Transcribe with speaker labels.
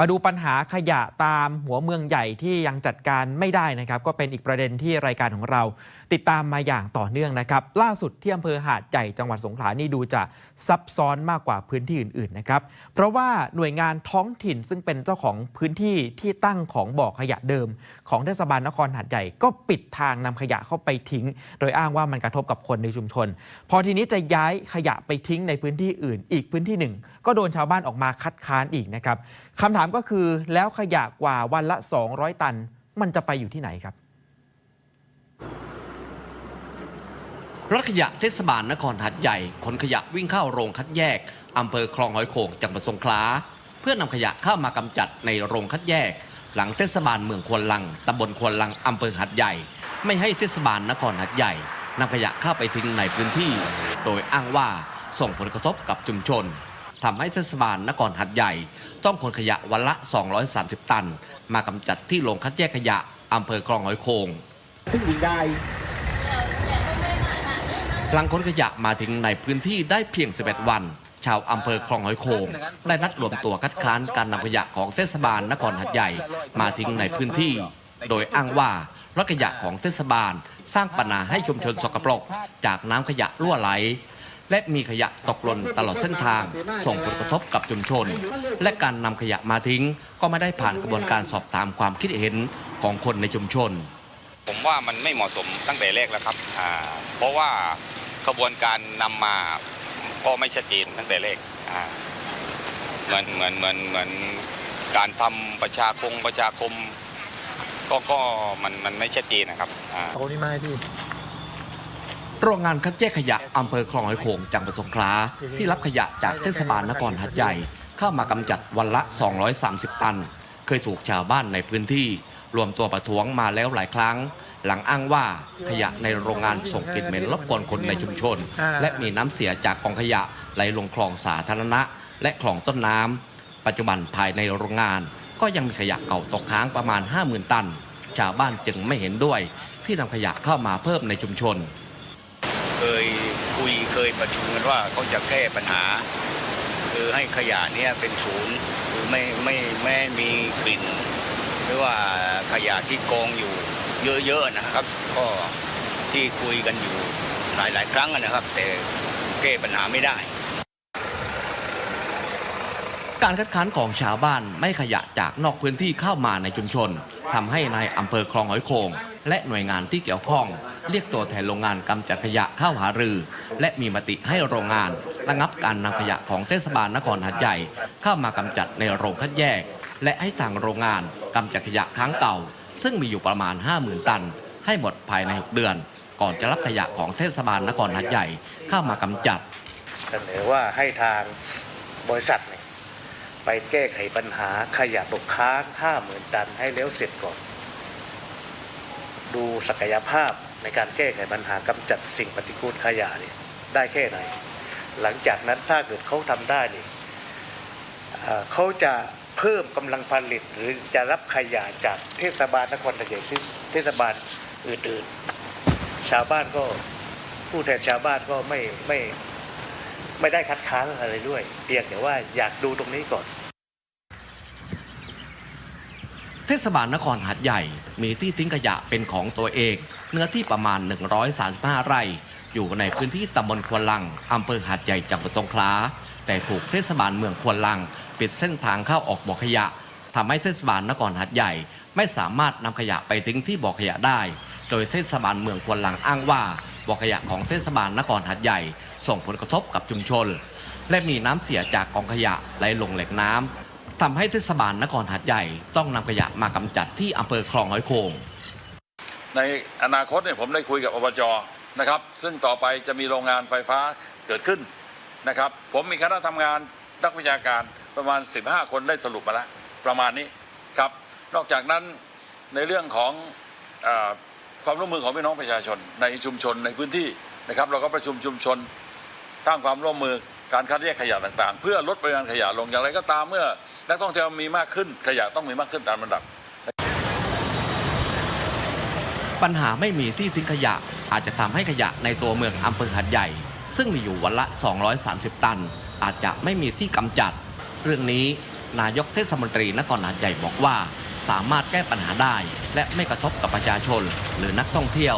Speaker 1: มาดูปัญหาขยะตามหัวเมืองใหญ่ที่ยังจัดการไม่ได้นะครับ ก็เป็นอีกประเด็นที่รายการของเรา ติดตามมาอย่างต่อเนื่องนะครับ ล่าสุดที่อำเภอหาดใหญ่จังหวัดสงขลานี่ดูจะซับซ้อนมากกว่าพื้นที่อื่นๆนะครับ เพราะว่าหน่วยงานท้องถิ่นซึ่งเป็นเจ้าของพื้นที่ที่ตั้งของบ่อขยะเดิม ของเทศบาลนครหาดใหญ่ก็ปิดทางนำขยะเข้าไปทิ้ง โดยอ้างว่ามันกระทบกับคนในชุมชน พอทีนี้จะย้ายขยะไปทิ้งในพื้นที่อื่น อีกพื้นที่หนึ่งก็โดนชาวบ้านออกมาคัดค้านอีกนะครับคำถามก็คือแล้วขยะกว่าวันละ 200 ตัน มันจะไปอยู่ที่ไหนครับ
Speaker 2: รถขยะเทศบาลนครหัดใหญ่ขนขยะวิ่งเข้าโรงคัดแยกอำเภอคลองหอยโขงจังหวัดสงขลาเพื่อนำขยะเข้ามากำจัดในโรงคัดแยก หลังเทศบาลเมืองควนลังตำบลควนลังอำเภอหัดใหญ่ ไม่ให้เทศบาลนครหัดใหญ่นำขยะเข้าไปทิ้งในพื้นที่ โดยอ้างว่าส่งผลกระทบกับชุมชน ทำให้เทศบาลนครหัดใหญ่ ต้องขนขยะวันละ 230 ตัน มากำจัดที่โรงคัดแยกขยะอำเภอคลองหอยโขง
Speaker 3: ที่ยิงได้
Speaker 2: หลังค้นขยะมาถึงในพื้นที่ได้เพียง 11 วัน ชาวอำเภอคลองหอยโขงได้นัดรวมตัวคัดค้านการนำขยะของเทศบาลนครหัดใหญ่ มาทิ้งในพื้นที่ โดยอ้างว่ารถขยะของเทศบาล สร้างปัญหาให้ชุมชนสกปรก จากน้ำขยะรั่วไหล และมีขยะตกหล่นตลอดเส้นทาง ส่งผลกระทบกับชุมชน และการนำขยะมาทิ้ง ก็ไม่ได้ผ่านกระบวนการสอบถามความคิดเห็นของคนในชุมชน
Speaker 4: ผมว่ามันไม่เหมาะสมตั้งแต่แรกแล้วครับอ่าเพราะว่าขบวนการนำมาก็ไม่ชัดเจนตั้งแต่แรกอ่าเหมือนเหมือนเหมือนเหมือนการทำประชาคงประชาคมก็ก็มันมันไม่ชัดเจนนะครับอ่า
Speaker 3: เอานี่มาให้พี่
Speaker 2: โรงงานคัดแยกขยะอำเภอคลองหอยโขงจังหวัดสงขลาที่รับขยะจากเทศบาลนครหัดใหญ่ เข้ามากำจัดวันละ 230 ตัน เคยถูกชาวบ้านในพื้นที่ รวมตัวประท้วงมาแล้วหลายครั้ง หลังอ้างว่าขยะในโรงงานส่งกลิ่นเหม็นรบกวนคนในชุมชน และมีน้ำเสียจากกองขยะไหลลงคลองสาธารณะ และคลองต้นน้ำปัจจุบันภายในโรงงาน ก็ยังมีขยะเก่าตกค้างประมาณ 50,000 ตัน ชาวบ้านจึงไม่เห็นด้วย ที่นำขยะเข้ามาเพิ่มในชุมชน
Speaker 5: เคยคุยเคยประชุมกันว่าเขาจะแก้ปัญหา คือให้ขยะเนี่ยเป็นศูนย์คือไม่ไม่ไม่มีกลิ่น หรือว่าขยะที่กองอยู่เยอะๆนะครับ ก็ที่คุยกันอยู่หลายๆ ครั้งนะครับ แต่แก้ปัญหาไม่ได้
Speaker 2: การคัดค้านของชาวบ้านไม่ขยะจากนอกพื้นที่เข้ามาในชุมชนทำให้นายอำเภอคลองหอยโขงและหน่วยงานที่เกี่ยวข้อง เรียกตัวแทนโรงงานกำจัดขยะเข้าหารือ และมีมติให้โรงงาน ระงับการนำขยะของเทศบาลนครหัดใหญ่ เข้ามากำจัดในโรงคัดแยก และให้ทางโรงงานกำจัดขยะค้างเก่า ซึ่งมีอยู่ประมาณ 50,000 ตัน ให้หมดภายใน 6 เดือน ก่อนจะรับขยะของเทศบาลนครหัดใหญ่เข้ามากำจัด
Speaker 6: เสนอว่าให้ทางบริษัท ไปแก้ไขปัญหาขยะตกค้างห้าหมื่นตันให้แล้วเสร็จก่อน ดูศักยภาพในการแก้ไขปัญหากำจัดสิ่งปฏิกูลขยะเนี่ยได้แค่ไหน หลังจากนั้นถ้าเกิดเขาทำได้นี่เอ่อเขาจะเพิ่มกำลังผลิตหรือจะรับขยะจากเทศบาลนครหัดใหญ่ซึ่งเทศบาลอื่นๆ ชาวบ้านก็ผู้แทนชาวบ้านก็ไม่ไม่ ไม่ได้คัดค้านอะไรด้วย เพียงแต่ว่าอยากดูตรงนี้ก่อน
Speaker 2: เทศบาลนครหัดใหญ่มีที่ทิ้งขยะเป็นของตัวเอง เนื้อที่ประมาณ 135 ไร่ อยู่ในพื้นที่ตำบลควนลังอำเภอหัดใหญ่จังหวัดสงขลาแต่ถูกเทศบาลเมืองควนลัง ปิดเส้นทางเข้าออกบ่อขยะทำให้เทศบาลนครหัดใหญ่ ไม่สามารถนำขยะไปทิ้งที่บ่อขยะได้ โดยเทศบาลเมืองควนลังอ้างว่า บ่อขยะของเทศบาลนครหัดใหญ่ ส่งผลกระทบกับชุมชน และมีน้ำเสียจากกองขยะไหลลงแหล่งน้ำทำให้เทศบาลนครหัดใหญ่ ต้องนำขยะมากำจัดที่อำเภอคลองหอยโขง
Speaker 7: ในอนาคตเนี่ยผมได้คุยกับอบจนะครับ ซึ่งต่อไปจะมีโรงงานไฟฟ้าเกิดขึ้นนะครับ ผมมีคณะทำงานนักวิชาการประมาณ 15 คนได้สรุปมาแล้วประมาณนี้ครับ นอกจากนั้นในเรื่องของอ ความร่วมมือของพี่น้องประชาชน ในชุมชนในพื้นที่นะครับ เราก็ประชุมชุมชนสร้างความร่วมมือการคัดแยกขยะต่างๆ เพื่อลดปริมาณขยะลงอย่างไรก็ตามเมื่อนักท่องเที่ยวมีมากขึ้นขยะต้องมีมากขึ้นตามลำดับ
Speaker 2: ปัญหาไม่มีที่ทิ้งขยะอาจจะทำให้ขยะในตัวเมืองอำเภอหัดใหญ่ ซึ่งมีอยู่วันละ 230 ตัน อาจจะไม่มีที่กำจัด เรื่องนี้นายกเทศมนตรีนครหาดใหญ่บอกว่า สามารถแก้ปัญหาได้ และไม่กระทบกับประชาชนหรือนักท่องเที่ยว